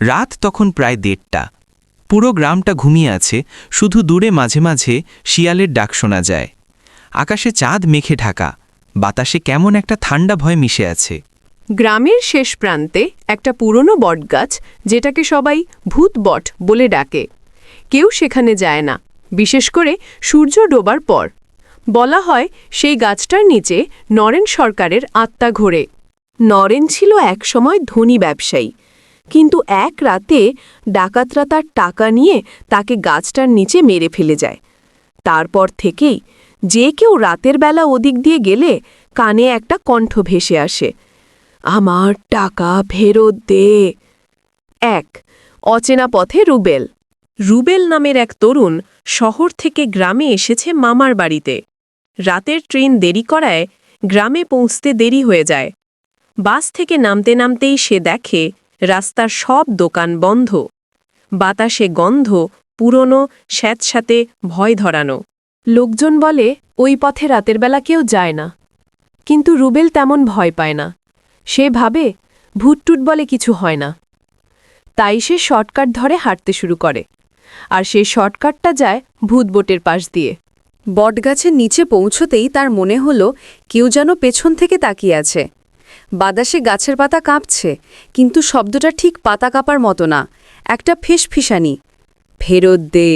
রাত তখন প্রায় দেড়টা। পুরো গ্রামটা ঘুমিয়ে আছে, শুধু দূরে মাঝে মাঝে শিয়ালের ডাক শোনা যায়। আকাশে চাঁদ মেঘে ঢাকা, বাতাসে কেমন একটা ঠান্ডা ভয় মিশে আছে। গ্রামের শেষ প্রান্তে একটা পুরনো বটগাছ, যেটাকে সবাই ভূত বট বলে ডাকে। কেউ সেখানে যায় না, বিশেষ করে সূর্য ডোবার পর। বলা হয় সেই গাছটার নিচে নরেন সরকারের আত্মা ঘোরে। নরেন ছিল একসময় ধনী ব্যবসায়ী কিন্তু এক রাতে ডাকাতরা তার টাকা নিয়ে তাকে গাছটার নিচে মেরে ফেলে যায়। তারপর থেকেই যে কেউ রাতের বেলা ওদিক দিয়ে গেলে কানে একটা কণ্ঠ ভেসে আসে, আমার টাকা ফেরত দে। এক, অচেনা পথে রুবেল। রুবেল নামের এক তরুণ শহর থেকে গ্রামে এসেছে মামার বাড়িতে। রাতের ট্রেন দেরি করায় গ্রামে পৌঁছতে দেরি হয়ে যায়। বাস থেকে নামতে নামতেই সে দেখে রাস্তার সব দোকান বন্ধ। বাতাসে গন্ধ, পুরনো, স্যাঁতস্যাঁতে, ভয় ধরানো। লোকজন বলে, ওই পথে রাতের বেলা কেউ যায় না। কিন্তু রুবেল তেমন ভয় পায় না। সে ভাবে ভুটটুট বলে কিছু হয় না। তাই সে শর্টকাট ধরে হাঁটতে শুরু করে। আর সেই শর্টকাটটা যায় ভূতবোটের পাশ দিয়ে। বটগাছের নিচে পৌঁছতেই তার মনে হলো, কেউ যেন পেছন থেকে তাকিয়ে আছে। বাতাসে গাছের পাতা কাঁপছে, কিন্তু শব্দটা ঠিক পাতা কাঁপার মতো না, একটা ফিসফিসানি। ফেরত দে,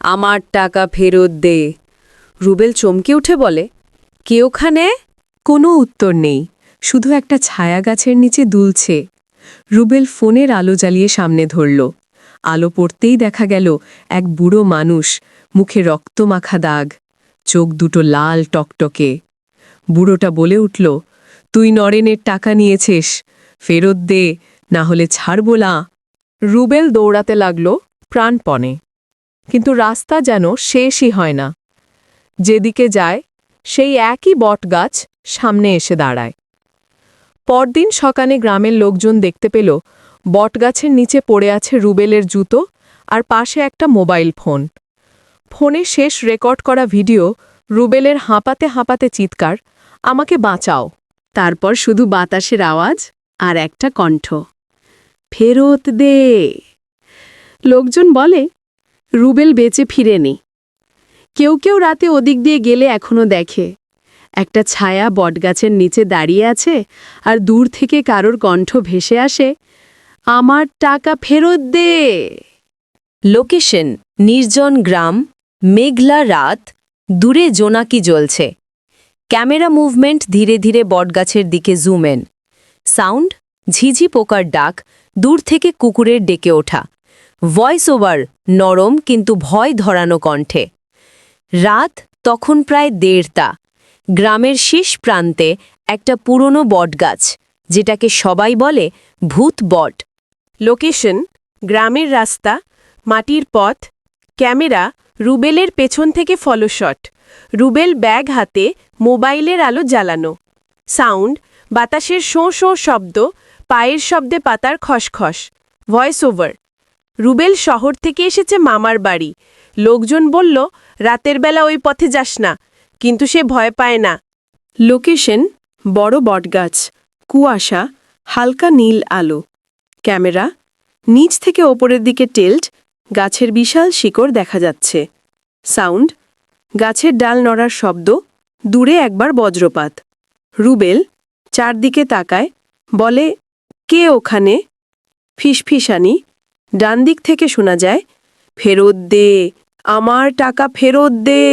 আমার টাকা ফেরত দে। রুবেল চমকে উঠে বলে, কে ওখানে? কোনো উত্তর নেই, শুধু একটা ছায়া গাছের নিচে দুলছে। রুবেল ফোনের আলো জ্বালিয়ে সামনে ধরল। আলো পড়তেই দেখা গেল এক বুড়ো মানুষ, মুখে রক্তমাখা দাগ, চোখ দুটো লাল টকটকে। বুড়োটা বলে উঠল তুই নরেনের টাকা নিয়েছিস। ফেরত দে, না হলে ছাড়ব না। রুবেল দৌড়াতে লাগল প্রাণপণে। কিন্তু রাস্তা যেন শেষই হয় না। যেদিকে যায়, সেই একই বটগাছ সামনে এসে দাঁড়ায়। পরদিন সকালে গ্রামের লোকজন দেখতে পেল, বটগাছের নিচে পড়ে আছে রুবেলের জুতো আর পাশে একটা মোবাইল ফোন। ফোনে শেষ রেকর্ড করা ভিডিও রুবেলের হাঁপাতে হাঁপাতে চিৎকার, আমাকে বাঁচাও। তারপর শুধু বাতাসের আওয়াজ আর একটা কণ্ঠ। ফেরত দে। লোকজন বলে, রুবেল বেঁচে ফিরেনি। কেউ কেউ রাতে ওদিক দিয়ে গেলে এখনও দেখে। একটা ছায়া বটগাছের নিচে দাঁড়িয়ে আছে আর দূর থেকে কারোর কণ্ঠ ভেসে আসে, আমার টাকা ফেরত দে। লোকেশন, নির্জন গ্রাম, মেঘলা রাত, দূরে জোনাকি জ্বলছে। ক্যামেরা মুভমেন্ট ধীরে ধীরে বটগাছের দিকে জুমেন সাউন্ড ঝিঝি পোকার ডাক, দূর থেকে কুকুরের ডেকে ওঠা। ভয়েস ওভার নরম কিন্তু ভয় ধরানো কণ্ঠে। রাত তখন প্রায় দেড়টা। গ্রামের শেষ প্রান্তে একটা পুরনো বটগাছ, যেটাকে সবাই বলে ভূত বট। লোকেশন গ্রামের রাস্তা, মাটির পথ, ক্যামেরা, রুবেলের পেছন থেকে ফলোশট রুবেল ব্যাগ হাতে মোবাইলের আলো জ্বালানো। সাউন্ড, বাতাসের শোঁ শোঁ শব্দ, পায়ের শব্দে পাতার খসখস, ভয়েস ওভার। রুবেল শহর থেকে এসেছে মামার বাড়ি। লোকজন বলল, রাতের বেলা ওই পথে যাস না। কিন্তু সে ভয় পায় না। লোকেশন, বড় বটগাছ, কুয়াশা, হালকা নীল আলো। ক্যামেরা, নিচ থেকে ওপরের দিকে টেল্ট, গাছের বিশাল শিকড় দেখা যাচ্ছে। সাউন্ড গাছের ডাল নড়ার শব্দ, দূরে একবার বজ্রপাত। রুবেল চারদিকে তাকায়, বলে, কে ওখানে? ফিসফিসানি ডান দিক থেকে শোনা যায়, ফেরত দে, আমার টাকা ফেরত দে।